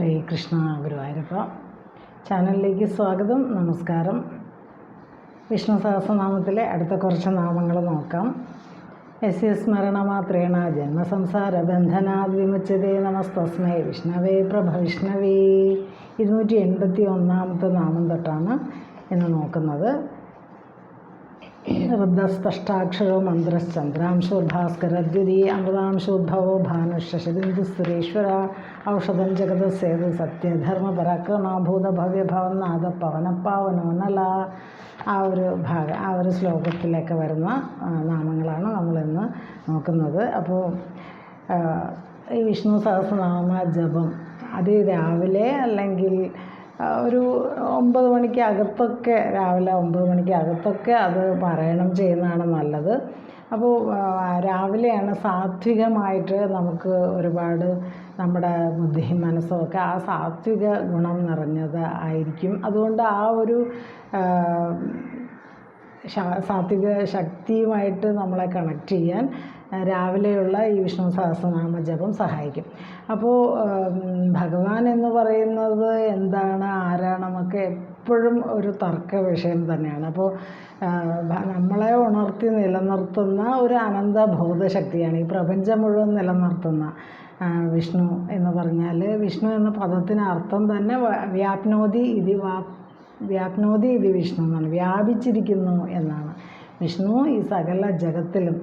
ഹരേ കൃഷ്ണ ഗുരുവായൂരപ്പ. ചാനലിലേക്ക് സ്വാഗതം നമസ്കാരം. വിഷ്ണു സഹസ്രനാമത്തിലെ അടുത്ത കുറച്ച് നാമങ്ങൾ നോക്കാം. എസ് എസ് സ്മരണമാത്രേണ ജന്മസംസാര ബന്ധനാത് വിമുച്ചതേ നമസ്തസ്മേ വിഷ്ണവേ പ്രഭ വിഷ്ണവേ. ഇരുന്നൂറ്റി എൺപത്തി ഒന്നാമത്തെ നാമം തൊട്ടാണ് ഇന്ന് നോക്കുന്നത്. ഋദ്ധസ്പഷ്ടാക്ഷരോ മന്ത്രശ്ചന്ദ്രാംശോദ്ഭാസ്കരദ്യുതി അമൃതാംശോദ്ഭവോ ഭാനുഷശബിന്ദുസുരേശ്വര ഔഷധം ജഗതസേതു സത്യധർമ്മ പരാക്രമാഭൂത ഭവ്യഭവനാഥ പാവനോ നല ആ ഒരു ഭാഗം ആ ഒരു ശ്ലോകത്തിലൊക്കെ വരുന്ന നാമങ്ങളാണ് നമ്മളിന്ന് നോക്കുന്നത്. അപ്പോൾ ഈ വിഷ്ണു സഹസ്രനാമ ജപം അത് രാവിലെ അല്ലെങ്കിൽ ഒരു ഒമ്പത് മണിക്ക് അകത്തൊക്കെ രാവിലെ ഒമ്പത് മണിക്ക് അകത്തൊക്കെ അത് പാരായണം ചെയ്യുന്നതാണ് നല്ലത്. അപ്പോൾ രാവിലെയാണ് സാത്വികമായിട്ട് നമുക്ക് ഒരുപാട് നമ്മുടെ ബുദ്ധിയും മനസ്സും ഒക്കെ ആ സാത്വിക ഗുണം നിറഞ്ഞത് ആയിരിക്കും. അതുകൊണ്ട് ആ ഒരു സാത്വിക ശക്തിയുമായിട്ട് നമ്മളെ കണക്ട് ചെയ്യാൻ രാവിലെയുള്ള ഈ വിഷ്ണു സഹസ്രനാമ ജപം സഹായിക്കും. അപ്പോൾ ഭഗവാൻ എന്ന് പറയുന്നത് എന്താണ് ആരാണെന്നൊക്കെ എപ്പോഴും ഒരു തർക്ക വിഷയം തന്നെയാണ്. അപ്പോൾ നമ്മളെ ഉണർത്തി നിലനിർത്തുന്ന ഒരു അനന്ത ബോധശക്തിയാണ് ഈ പ്രപഞ്ചം മുഴുവൻ നിലനിർത്തുന്ന വിഷ്ണു എന്ന് പറഞ്ഞാൽ വിഷ്ണു എന്ന പദത്തിന് അർത്ഥം തന്നെ വ്യാപ്നോതി ഇതി വ്യാപ്നോതി ഇത് വിഷ്ണു എന്നാണ്. വ്യാപിച്ചിരിക്കുന്നു എന്നാണ്. വിഷ്ണു ഈ സകല ജഗത്തിലും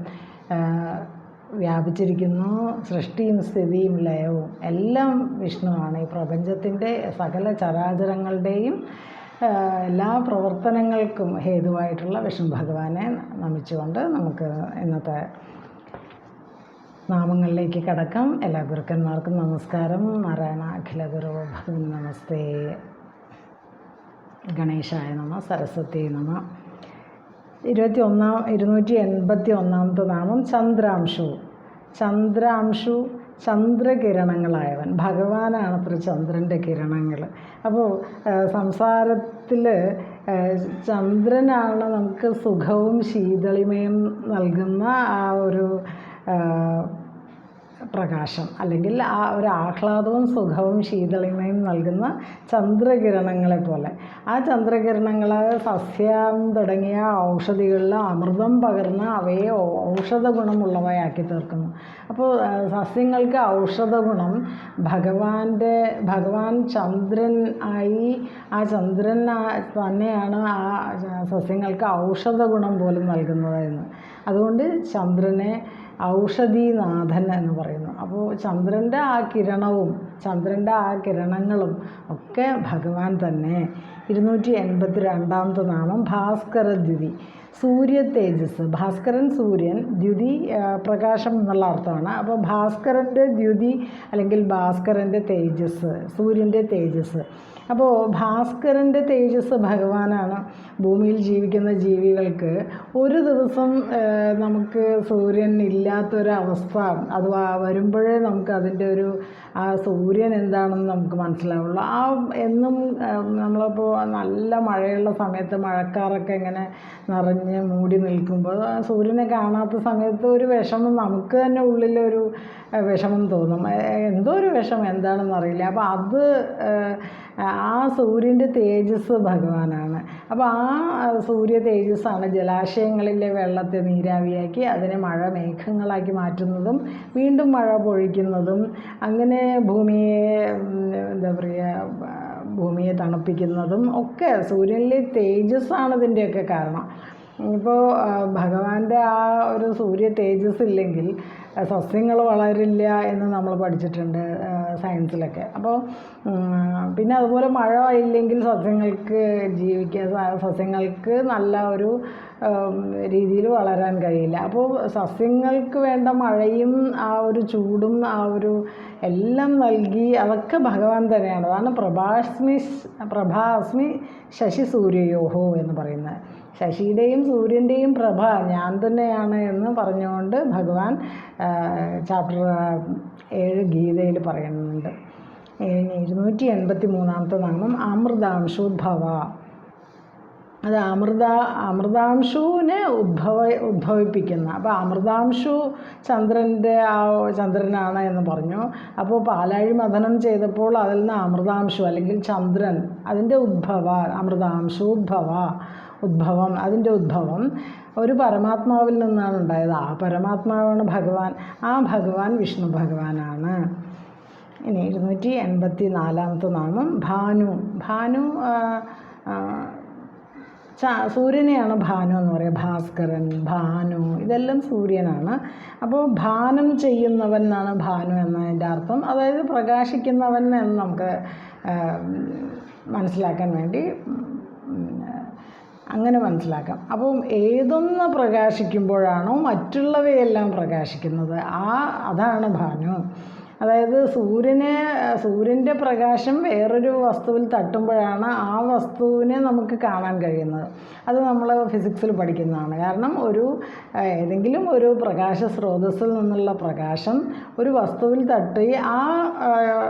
വ്യാപിച്ചിരിക്കുന്നു. സൃഷ്ടിയും സ്ഥിതിയും ലയവും എല്ലാം വിഷ്ണുവാണ് ഈ പ്രപഞ്ചത്തിന്റെ സകല ചരാചരങ്ങളുടെയും എല്ലാ പ്രവർത്തനങ്ങൾക്കും ഹേതുവായിട്ടുള്ള വിഷ്ണു ഭഗവാനെ നമിച്ചുകൊണ്ട് നമുക്ക് ഇന്നത്തെ നാമങ്ങളിലേക്ക് കടക്കാം. എല്ലാ ഗുരുക്കന്മാർക്കും നമസ്കാരം. നാരായണ അഖില ഗുരു ഭഗവൻ നമസ്തേ. ഗണേശായ നമ സരസ്വതി നമ. ഇരുപത്തി ഒന്നാം ഇരുന്നൂറ്റി എൺപത്തി ഒന്നാമത്തെ നാമം ചന്ദ്രാംശു. ചന്ദ്രാംശു ചന്ദ്രകിരണങ്ങളായവൻ. ഭഗവാനാണ് അത്ര ചന്ദ്രന്റെ കിരണങ്ങൾ. അപ്പോൾ സംസാരത്തിൽ ചന്ദ്രനാണ് നമുക്ക് സുഖവും ശീതളിമയും നൽകുന്ന ആ ഒരു പ്രകാശം അല്ലെങ്കിൽ ആ ഒരു ആഹ്ലാദവും സുഖവും ശീതളിമയും നൽകുന്ന ചന്ദ്രകിരണങ്ങളെ പോലെ. ആ ചന്ദ്രകിരണങ്ങൾ സസ്യം തുടങ്ങിയ ഔഷധികളിൽ അമൃതം പകർന്ന് അവയെ ഔഷധ ഗുണമുള്ളവയാക്കി തീർക്കുന്നു. അപ്പോൾ സസ്യങ്ങൾക്ക് ഔഷധ ഗുണം ഭഗവാന്റെ ഭഗവാൻ ചന്ദ്രൻ ആയി ആ ചന്ദ്രൻ തന്നെയാണ് ആ സസ്യങ്ങൾക്ക് ഔഷധ ഗുണം പോലും നൽകുന്നത് എന്ന് അതുകൊണ്ട് ചന്ദ്രനെ ഔഷധീനാഥൻ എന്ന് പറയുന്നു. അപ്പോൾ ചന്ദ്രന്റെ ആ കിരണവും ചന്ദ്രന്റെ ആ കിരണങ്ങളും ഒക്കെ ഭഗവാൻ തന്നെ ഇരുന്നൂറ്റി എൺപത്തി രണ്ടാമത്തെ നാമം ഭാസ്കര ദ്യുതി. സൂര്യ തേജസ്. ഭാസ്കരൻ സൂര്യൻ ദ്യുതി പ്രകാശം എന്നുള്ള അർത്ഥമാണ്. അപ്പോൾ ഭാസ്കരന്റെ ദ്യുതി അല്ലെങ്കിൽ ഭാസ്കരന്റെ തേജസ് സൂര്യന്റെ തേജസ്. അപ്പോൾ ഭാസ്കരന്റെ തേജസ് ഭഗവാനാണ് ഭൂമിയിൽ ജീവിക്കുന്ന ജീവികൾക്ക്. ഒരു ദിവസം നമുക്ക് സൂര്യൻ ഇല്ലാത്തൊരവസ്ഥ അത് വരുമ്പോഴേ നമുക്ക് അതിന്റെ ഒരു ആ സൂര്യൻ എന്താണെന്ന് നമുക്ക് മനസ്സിലാവുള്ളൂ. ആ എന്നും ആ, നമ്മളിപ്പോൾ നല്ല മഴയുള്ള സമയത്ത് മഴക്കാറൊക്കെ ഇങ്ങനെ നിറഞ്ഞ് മൂടി നിൽക്കുമ്പോൾ സൂര്യനെ കാണാത്ത സമയത്ത് ഒരു വിഷമം നമുക്ക് തന്നെ ഉള്ളിലൊരു വിഷമം തോന്നും. എന്തോ ഒരു വിഷമം എന്താണെന്ന് അറിയില്ല. അപ്പോൾ അത് ആ സൂര്യന്റെ തേജസ് ഭഗവാനാണ്. അപ്പോൾ ആ സൂര്യ തേജസ്സാണ് ജലാശയങ്ങളിലെ വെള്ളത്തെ നീരാവിയാക്കി അതിനെ മഴ മേഘങ്ങളാക്കി മാറ്റുന്നതും വീണ്ടും മഴ പൊഴിക്കുന്നതും അങ്ങനെ ഭൂമിയെ എന്താ പറയുക ഭൂമിയെ തണുപ്പിക്കുന്നതും ഒക്കെ സൂര്യനിലെ തേജസ്സാണ് ഇതിന്റെയൊക്കെ കാരണം. ഇപ്പോൾ ഭഗവാന്റെ ആ ഒരു സൂര്യ തേജസ് ഇല്ലെങ്കിൽ സസ്യങ്ങൾ വളരില്ല എന്ന് നമ്മൾ പഠിച്ചിട്ടുണ്ട് സയൻസിലൊക്കെ. അപ്പോൾ പിന്നെ അതുപോലെ മഴ ഇല്ലെങ്കിൽ സസ്യങ്ങൾക്ക് ജീവിക്കാൻ സസ്യങ്ങൾക്ക് നല്ല ഒരു രീതിയിൽ വളരാൻ കഴിയില്ല. അപ്പോൾ സസ്യങ്ങൾക്ക് വേണ്ട മഴയും ആ ഒരു ചൂടും ആ ഒരു എല്ലാം നൽകി അതൊക്കെ ഭഗവാൻ തന്നെയാണ്. അതാണ് പ്രഭാസ്മി പ്രഭാസ്മി ശശി സൂര്യയോഹോ എന്ന് പറയുന്നത്. ശശിയുടെയും സൂര്യന്റെയും പ്രഭ ഞാൻ തന്നെയാണ് എന്ന് പറഞ്ഞുകൊണ്ട് ഭഗവാൻ ചാപ്റ്റർ ഏഴ് ഗീതയിൽ പറയുന്നുണ്ട്. ഇരുന്നൂറ്റി എൺപത്തി മൂന്നാമത്തെ നാമം അമൃതാംശു ഭവ അത് അമൃത അമൃതാംശുവിനെ ഉദ്ഭവ ഉദ്ഭവിപ്പിക്കുന്ന. അപ്പോൾ അമൃതാംശു ചന്ദ്രന്റെ ആ ചന്ദ്രനാണ് എന്ന് പറഞ്ഞു. അപ്പോൾ പാലാഴി മഥനം ചെയ്തപ്പോൾ അതിൽ നിന്ന് അമൃതാംശു അല്ലെങ്കിൽ ചന്ദ്രൻ അതിന്റെ ഉദ്ഭവ അമൃതാംശു ഉദ്ഭവ ഉദ്ഭവം അതിന്റെ ഉദ്ഭവം ഒരു പരമാത്മാവിൽ നിന്നാണ് ഉണ്ടായത്. ആ പരമാത്മാവാണ് ഭഗവാൻ. ആ ഭഗവാൻ വിഷ്ണു ഭഗവാനാണ്. ഇനി ഇരുന്നൂറ്റി എൺപത്തി നാലാമത്തെ നാമം ഭാനു. ഭാനു സൂര്യനെയാണ് ഭാനു എന്ന് പറയുക. ഭാസ്കരൻ ഭാനു ഇതെല്ലാം സൂര്യനാണ്. അപ്പോൾ ഭാനം ചെയ്യുന്നവൻ എന്നാണ് ഭാനു എന്നതിന്റെ അർത്ഥം. അതായത് പ്രകാശിക്കുന്നവൻ എന്ന് നമുക്ക് മനസ്സിലാക്കാൻ വേണ്ടി അങ്ങനെ മനസ്സിലാക്കാം. അപ്പം ഏതൊന്ന് പ്രകാശിക്കുമ്പോഴാണോ മറ്റുള്ളവയെല്ലാം പ്രകാശിക്കുന്നത്? ആ അതാണ് ഭാനു. അതായത് സൂര്യനെ സൂര്യന്റെ പ്രകാശം വേറൊരു വസ്തുവിൽ തട്ടുമ്പോഴാണ് ആ വസ്തുവിനെ നമുക്ക് കാണാൻ കഴിയുന്നത്. അത് നമ്മൾ ഫിസിക്സിൽ പഠിക്കുന്നതാണ്. കാരണം ഒരു ഏതെങ്കിലും ഒരു പ്രകാശ സ്രോതസ്സിൽ നിന്നുള്ള പ്രകാശം ഒരു വസ്തുവിൽ തട്ടി ആ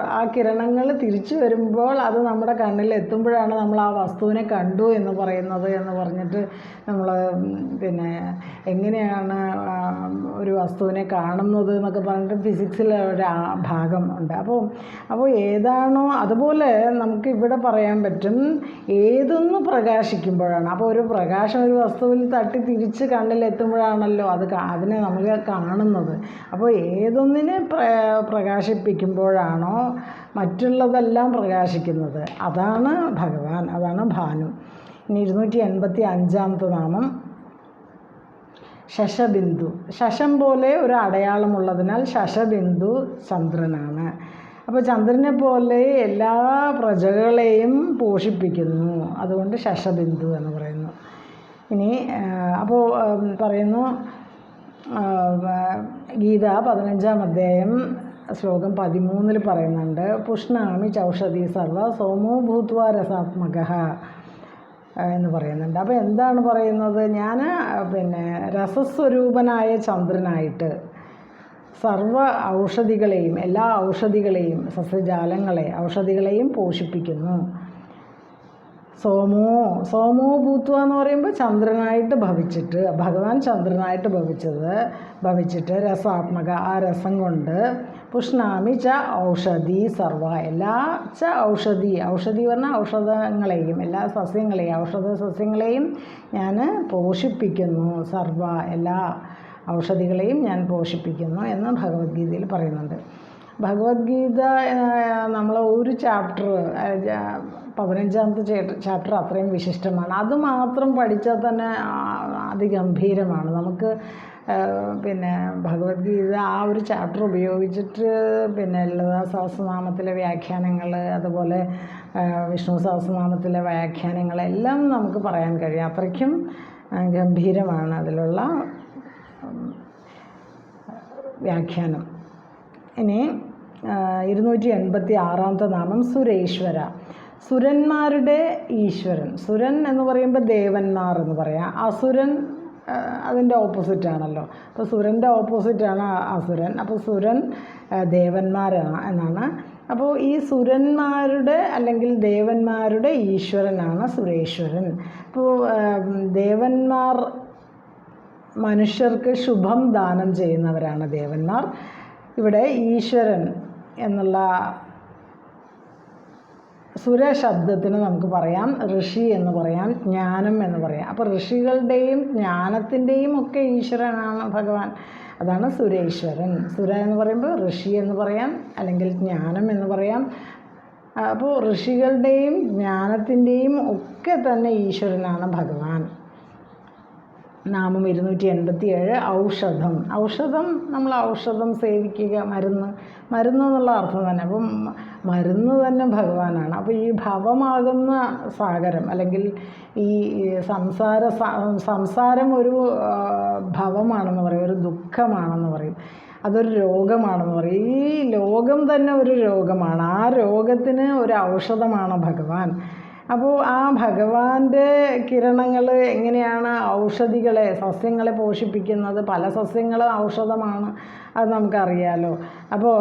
ആ, കിരണങ്ങൾ തിരിച്ചു വരുമ്പോൾ അത് നമ്മുടെ കണ്ണിൽ എത്തുമ്പോഴാണ് നമ്മൾ ആ വസ്തുവിനെ കണ്ടു എന്ന് പറയുന്നത് എന്ന് പറഞ്ഞിട്ട് നമ്മൾ പിന്നെ എങ്ങനെയാണ് ഒരു വസ്തുവിനെ കാണുന്നത് എന്നൊക്കെ പറഞ്ഞിട്ട് ഫിസിക്സിൽ ഒരു ഭാഗം ഉണ്ട്. അപ്പോൾ അപ്പോൾ ഏതാണോ അതുപോലെ നമുക്ക് ഇവിടെ പറയാൻ പറ്റും ഏതൊന്ന് പ്രകാശിക്കുമ്പോഴാണ്. അപ്പോൾ ഒരു പ്രകാശം ഒരു വസ്തുവിൽ തട്ടി തിരിച്ച് കണ്ണിലെത്തുമ്പോഴാണല്ലോ അത് അതിനെ നമ്മൾ കാണുന്നത്. അപ്പോൾ ഏതൊന്നിനെ പ്ര പ്രകാശിപ്പിക്കുമ്പോഴാണോ മറ്റുള്ളതെല്ലാം പ്രകാശിക്കുന്നത്? അതാണ് ഭഗവാൻ അതാണ് ഭാനു. ഇനി ഇരുന്നൂറ്റി എൺപത്തി അഞ്ചാമത്തെ നാമം. ശശബിന്ദു. ശശം പോലെ ഒരു അടയാളമുള്ളതിനാൽ ശശബിന്ദു ചന്ദ്രനാണ്. അപ്പോൾ ചന്ദ്രനെ പോലെ എല്ലാ പ്രജകളെയും പോഷിപ്പിക്കുന്നു. അതുകൊണ്ട് ശശബിന്ദു എന്ന് പറയുന്നു. ഇനി അപ്പോൾ പറയുന്നു ഗീത പതിനഞ്ചാം അധ്യായം ശ്ലോകം പതിമൂന്നിൽ പറയുന്നുണ്ട് പുഷ്ണാമി ചൗഷധി സർവ സോമോ ഭൂത്വ രസാത്മക. എന്ന് പറയുന്നുണ്ട്. അപ്പോൾ എന്താണ് പറയുന്നത്? ഞാൻ പിന്നെ രസസ്വരൂപനായ ചന്ദ്രനായിട്ട് സർവ ഔഷധികളെയും എല്ലാ ഔഷധികളെയും സസ്യജാലങ്ങളെ ഔഷധികളെയും പോഷിപ്പിക്കുന്നു. സോമോ സോമോ ഭൂത്വ എന്ന് പറയുമ്പോൾ ചന്ദ്രനായിട്ട് ഭവിച്ചിട്ട് ഭഗവാൻ ചന്ദ്രനായിട്ട് ഭവിച്ചത് ഭവിച്ചിട്ട് രസാത്മക ആ രസം കൊണ്ട് പുഷ്ണാമി ച ഔഷധി സർവ. എല്ലാ ച ഔഷധി. ഔഷധി പറഞ്ഞാൽ ഔഷധങ്ങളെയും എല്ലാ സസ്യങ്ങളെയും ഔഷധ സസ്യങ്ങളെയും ഞാൻ പോഷിപ്പിക്കുന്നു. സർവ എല്ലാ ഔഷധികളെയും ഞാൻ പോഷിപ്പിക്കുന്നു എന്ന് ഭഗവത്ഗീതയിൽ പറയുന്നുണ്ട്. ഭഗവത്ഗീത നമ്മൾ ഒരു ചാപ്റ്റർ പതിനഞ്ചാമത്തെ ചാപ്റ്റർ അത്രയും വിശിഷ്ടമാണ്. അത് മാത്രം പഠിച്ചാൽ തന്നെ അതിഗംഭീരമാണ്. നമുക്ക് പിന്നെ ഭഗവത്ഗീത ആ ഒരു ചാപ്റ്റർ ഉപയോഗിച്ചിട്ട് പിന്നെ ലളിതാ സഹസ്രനാമത്തിലെ വ്യാഖ്യാനങ്ങൾ അതുപോലെ വിഷ്ണു സഹസ്രനാമത്തിലെ വ്യാഖ്യാനങ്ങളെല്ലാം നമുക്ക് പറയാൻ കഴിയും. അത്രയ്ക്കും ഗംഭീരമാണ് അതിലുള്ള വ്യാഖ്യാനം. ഇനി ഇരുന്നൂറ്റി എൺപത്തി ആറാമത്തെ നാമം സുരേശ്വര. സുരന്മാരുടെ ഈശ്വരൻ. സുരൻ എന്ന് പറയുമ്പോൾ ദേവന്മാർ എന്ന് പറയാം. അസുരൻ അതിന്റെ ഓപ്പോസിറ്റാണല്ലോ അപ്പോൾ സുരന്റെ ഓപ്പോസിറ്റാണ് അസുരൻ അപ്പോൾ സുരൻ ദേവന്മാരാണ് എന്നാണ്. അപ്പോൾ ഈ സുരന്മാരുടെ അല്ലെങ്കിൽ ദേവന്മാരുടെ ഈശ്വരനാണ് സുരേശ്വരൻ. അപ്പോൾ ദേവന്മാർ മനുഷ്യർക്ക് ശുഭം ദാനം ചെയ്യുന്നവരാണ് ദേവന്മാർ. ഇവിടെ ഈശ്വരൻ എന്നുള്ള സുര ശബ്ദത്തിന് നമുക്ക് പറയാം ഋഷി എന്ന് പറയാം ജ്ഞാനം എന്ന് പറയാം. അപ്പോൾ ഋഷികളുടെയും ജ്ഞാനത്തിന്റെയും ഒക്കെ ഈശ്വരനാണ് ഭഗവാൻ. അതാണ് സുരേശ്വരൻ. സുര എന്ന് പറയുമ്പോൾ ഋഷി എന്ന് പറയാം അല്ലെങ്കിൽ ജ്ഞാനം എന്ന് പറയാം. അപ്പോൾ ഋഷികളുടെയും ജ്ഞാനത്തിന്റെയും ഒക്കെ തന്നെ ഈശ്വരനാണ് ഭഗവാൻ. നാമം ഇരുന്നൂറ്റി എൺപത്തി ഏഴ് ഔഷധം. ഔഷധം നമ്മൾ ഔഷധം സേവിക്കുക മരുന്ന്. മരുന്ന് എന്നുള്ള അർത്ഥം തന്നെ. അപ്പം മരുന്ന് തന്നെ ഭഗവാനാണ്. അപ്പോൾ ഈ ഭവമാകുന്ന സാഗരം അല്ലെങ്കിൽ ഈ സംസാര സംസാരം ഒരു ഭവമാണെന്ന് പറയും ഒരു ദുഃഖമാണെന്ന് പറയും. അതൊരു രോഗമാണെന്ന് പറയും. ഈ ലോകം തന്നെ ഒരു രോഗമാണ്. ആ രോഗത്തിന് ഒരു ഔഷധമാണ് ഭഗവാൻ. അപ്പോൾ ആ ഭഗവാന്റെ കിരണങ്ങൾ എങ്ങനെയാണ് ഔഷധികളെ സസ്യങ്ങളെ പോഷിപ്പിക്കുന്നത്? പല സസ്യങ്ങളും ഔഷധമാണ് അത് നമുക്കറിയാലോ. അപ്പോൾ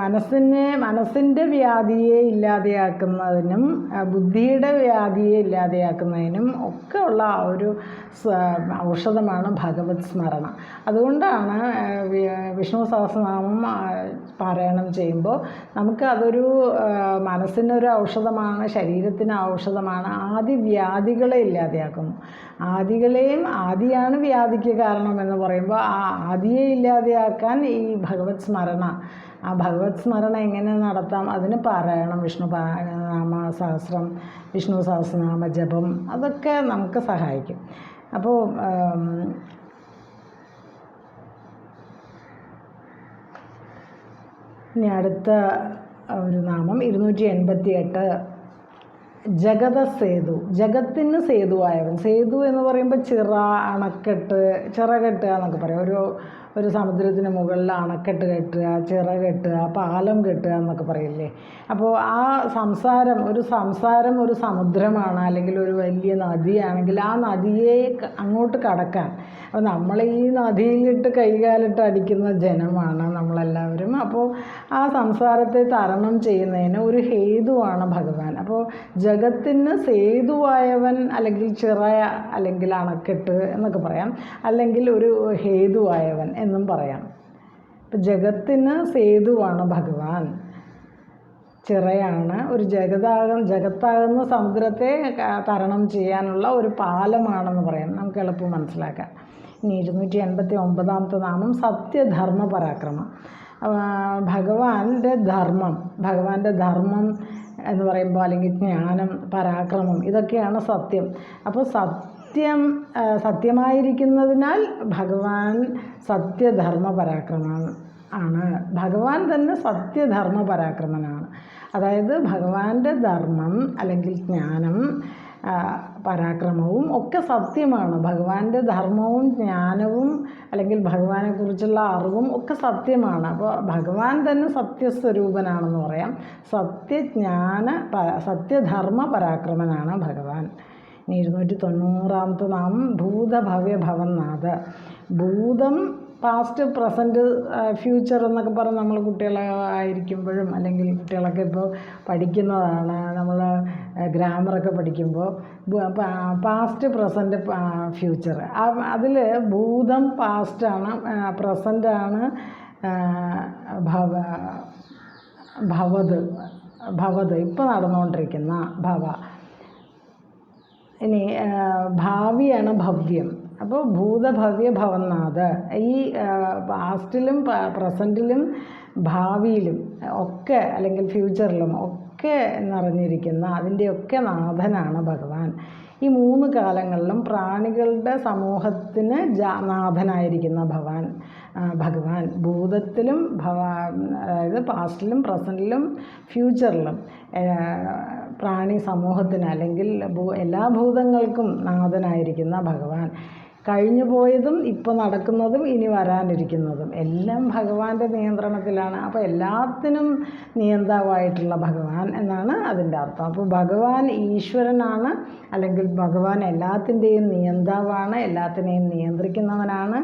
മനസ്സിനെ മനസ്സിന്റെ വ്യാധിയെ ഇല്ലാതെയാക്കുന്നതിനും ബുദ്ധിയുടെ വ്യാധിയെ ഇല്ലാതെയാക്കുന്നതിനും ഒക്കെ ഉള്ള ഒരു ഔഷധമാണ് ഭഗവത് സ്മരണ. അതുകൊണ്ടാണ് വിഷ്ണു സഹസ്രനാമം പാരായണം ചെയ്യുമ്പോൾ നമുക്ക് അതൊരു മനസ്സിനൊരു ഔഷധമാണ് ശരീരത്തിന് ഔഷധമാണ്. ആദി വ്യാധികളെ ഇല്ലാതെയാക്കുന്നു ആദികളെയും ആദിയാണ് വ്യാധിക്ക് കാരണം എന്ന് പറയുമ്പോൾ ആ ആദിയെ ഇല്ലാതെയാക്കാൻ ഈ ഭഗവത് സ്മരണ. ആ ഭഗവത് സ്മരണ എങ്ങനെ നടത്താം? അതിന് പാരായണം വിഷ്ണു നാമ സഹസ്രം വിഷ്ണു സഹസ്രനാമ ജപം അതൊക്കെ നമുക്ക് സഹായിക്കും. അപ്പോൾ ഇനി അടുത്ത ഒരു നാമം ഇരുന്നൂറ്റി എൺപത്തി എട്ട് ജഗത സേതു ജഗത്തിന് സേതുവായവൻ. സേതു എന്ന് പറയുമ്പോൾ ചിറ അണക്കെട്ട് ചിറകെട്ട് എന്നൊക്കെ പറയും. ഒരു ഒരു സമുദ്രത്തിന് മുകളിൽ അണക്കെട്ട് കെട്ടുക ചിറ കെട്ടുക പാലം കെട്ടുക എന്നൊക്കെ പറയില്ലേ? അപ്പോൾ ആ സംസാരം ഒരു സംസാരം ഒരു സമുദ്രമാണ് അല്ലെങ്കിൽ ഒരു വലിയ നദിയാണെങ്കിൽ ആ നദിയെ അങ്ങോട്ട് കടക്കാൻ. അപ്പോൾ നമ്മൾ ഈ നദിയിലിട്ട് കൈകാലിട്ട് അടിക്കുന്ന ജനമാണ് നമ്മളെല്ലാവരും. അപ്പോൾ ആ സംസാരത്തെ തരണം ചെയ്യുന്നതിന് ഒരു ഹേതുവാണ് ഭഗവാൻ. അപ്പോൾ ജഗത്തിന് സേതുവായവൻ അല്ലെങ്കിൽ ചിറ അല്ലെങ്കിൽ അണക്കെട്ട് എന്നൊക്കെ പറയാം. അല്ലെങ്കിൽ ഒരു ഹേതുവായവൻ എന്നും പറയാം ഇപ്പം ജഗത്തിന് സേതുവാണ് ഭഗവാൻ. ചിറയാണ് ഒരു ജഗതാകും ജഗത്താകുന്ന സമുദ്രത്തെ തരണം ചെയ്യാനുള്ള ഒരു പാലമാണെന്ന് പറയാം നമുക്ക് എളുപ്പം മനസ്സിലാക്കാം. ഇനി ഇരുന്നൂറ്റി എൺപത്തി ഒമ്പതാമത്തെ നാമം സത്യധർമ്മ പരാക്രമം. ഭഗവാന്റെ ധർമ്മം ഭഗവാന്റെ ധർമ്മം എന്ന് പറയുമ്പോൾ അല്ലെങ്കിൽ ജ്ഞാനം പരാക്രമം ഇതൊക്കെയാണ് സത്യം. അപ്പോൾ സത്യം സത്യമായിരിക്കുന്നതിനാൽ ഭഗവാൻ സത്യധർമ്മ പരാക്രമം ആണ്. ഭഗവാൻ തന്നെ സത്യധർമ്മ പരാക്രമനാണ് അതായത് ഭഗവാന്റെ ധർമ്മം അല്ലെങ്കിൽ ജ്ഞാനം പരാക്രമവും ഒക്കെ സത്യമാണ്. ഭഗവാന്റെ ധർമ്മവും ജ്ഞാനവും അല്ലെങ്കിൽ ഭഗവാനെക്കുറിച്ചുള്ള അറിവും ഒക്കെ സത്യമാണ്. അപ്പോൾ ഭഗവാൻ തന്നെ സത്യസ്വരൂപനാണെന്ന് പറയാം. സത്യജ്ഞാന സത്യധർമ്മ പരാക്രമനാണ് ഭഗവാൻ. ഇരുന്നൂറ്റി തൊണ്ണൂറാമത്തെ നാമം ഭൂതഭവ്യ ഭവന്നാഥ് ഭൂതം പാസ്റ്റ് പ്രസന്റ് ഫ്യൂച്ചർ എന്നൊക്കെ പറഞ്ഞ് നമ്മൾ കുട്ടികളെ ആയിരിക്കുമ്പോഴും അല്ലെങ്കിൽ കുട്ടികളൊക്കെ ഇപ്പോൾ പഠിക്കുന്നതാണ് നമ്മൾ ഗ്രാമറൊക്കെ പഠിക്കുമ്പോൾ പാസ്റ്റ് പ്രസന്റ് ഫ്യൂച്ചർ അതിൽ ഭൂതം പാസ്റ്റാണ് പ്രസന്റാണ് ഭവ ഭവത് ഭവത്. ഇപ്പോൾ നടന്നുകൊണ്ടിരിക്കുന്ന ഭവ. ഇനി ഭാവിയാണ് ഭവ്യം. അപ്പോൾ ഭൂതഭവ്യ ഭവന്നാഥ്. ഈ പാസ്റ്റിലും പ്രസന്റിലും ഭാവിയിലും ഒക്കെ അല്ലെങ്കിൽ ഫ്യൂച്ചറിലും ഒക്കെ നിറഞ്ഞിരിക്കുന്ന അതിന്റെയൊക്കെ നാഥനാണ് ഭഗവാൻ. ഈ മൂന്ന് കാലങ്ങളിലും പ്രാണികളുടെ സമൂഹത്തിന് ജാ നാഥനായിരിക്കുന്ന ഭഗവാൻ ഭഗവാൻ. ഭൂതത്തിലും ഭവ അതായത് പാസ്റ്റിലും പ്രസന്റിലും ഫ്യൂച്ചറിലും പ്രാണി സമൂഹത്തിന് അല്ലെങ്കിൽ എല്ലാ ഭൂതങ്ങൾക്കും നാഥനായിരിക്കുന്ന ഭഗവാൻ. കഴിഞ്ഞു പോയതും ഇപ്പോൾ നടക്കുന്നതും ഇനി വരാനിരിക്കുന്നതും. എല്ലാം ഭഗവാന്റെ നിയന്ത്രണത്തിലാണ്. അപ്പോൾ എല്ലാത്തിനും നിയന്താവായിട്ടുള്ള ഭഗവാൻ എന്നാണ് അതിന്റെ അർത്ഥം. അപ്പോൾ ഭഗവാൻ ഈശ്വരനാണ് അല്ലെങ്കിൽ ഭഗവാൻ എല്ലാത്തിന്റെയും നിയന്താവാണ് എല്ലാത്തിനെയും നിയന്ത്രിക്കുന്നവനാണ്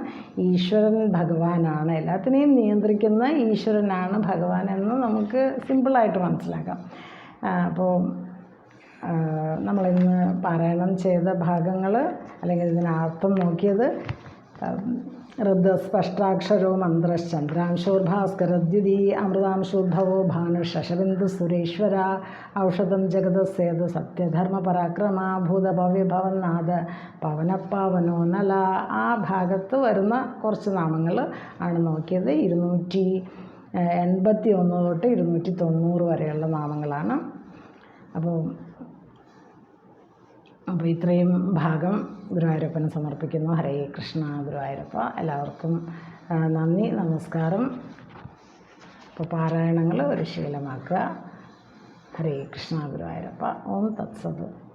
ഈശ്വരൻ ഭഗവാനാണ്. എല്ലാത്തിനെയും നിയന്ത്രിക്കുന്ന ഈശ്വരനാണ് ഭഗവാൻ എന്ന് നമുക്ക് സിമ്പിളായിട്ട് മനസ്സിലാക്കാം. അപ്പോൾ നമ്മളിന്ന് പാരായണം ചെയ്ത ഭാഗങ്ങൾ അല്ലെങ്കിൽ ഇതിന് അർത്ഥം നോക്കിയത് ഋദ്ധസ്പഷ്ടാക്ഷരോ മന്ത്രശ്ചന്ദ്രാംശോർഭാസ്കരദ്യുതി ഭാനു ശശബിന്ദു സുരേശ്വര ഔഷധം ജഗതസേത് സത്യധർമ്മ പരാക്രമ ഭൂതഭവ്യഭവന്നാഥ പവനപ്പാവനോ നല ആ ഭാഗത്ത് വരുന്ന കുറച്ച് നാമങ്ങൾ ആണ് നോക്കിയത്. ഇരുന്നൂറ്റി എൺപത്തി ഒന്ന് തൊട്ട് ഇരുന്നൂറ്റി തൊണ്ണൂറ് വരെയുള്ള നാമങ്ങളാണ്. അപ്പോൾ അപ്പോൾ ഇത്രയും ഭാഗം ഗുരുവായൂരപ്പന് സമർപ്പിക്കുന്നു. ഹരേ കൃഷ്ണ ഗുരുവായൂരപ്പ എല്ലാവർക്കും നന്ദി നമസ്കാരം. അപ്പോൾ പാരായണങ്ങൾ ഒരു ശീലമാക്കുക. ഹരേ കൃഷ്ണ ഗുരുവായൂരപ്പ. ഓം തത്സത്.